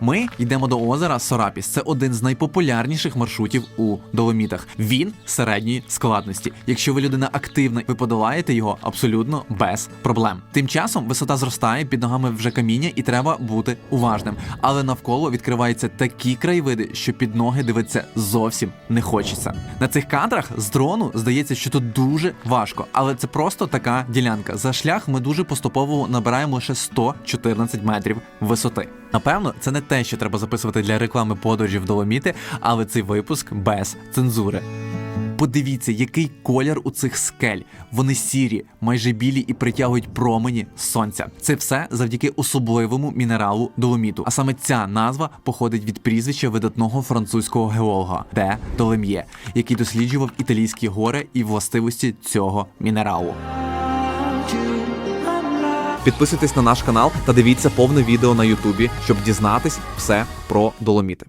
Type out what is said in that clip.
Ми йдемо до озера Сорапіс. Це один з найпопулярніших маршрутів у Доломітах. Він середньої складності. Якщо ви людина активна, ви подолаєте його абсолютно без проблем. Тим часом висота зростає, під ногами вже каміння, і треба бути уважним. Але навколо відкриваються такі краєвиди, що під ноги дивитися зовсім не хочеться. На цих кадрах з дрону здається, що тут дуже важко, але це просто така ділянка. За шлях ми дуже поступово набираємо лише 114 метрів висоти. Напевно, це не те, що треба записувати для реклами подорожі в Доломіти, але цей випуск без цензури. Подивіться, який колір у цих скель. Вони сірі, майже білі і притягують промені сонця. Це все завдяки особливому мінералу доломіту. А саме ця назва походить від прізвища видатного французького геолога Де Долем'є, який досліджував італійські гори і властивості цього мінералу. Підписуйтесь на наш канал та дивіться повне відео на Ютубі, щоб дізнатись все про доломіти.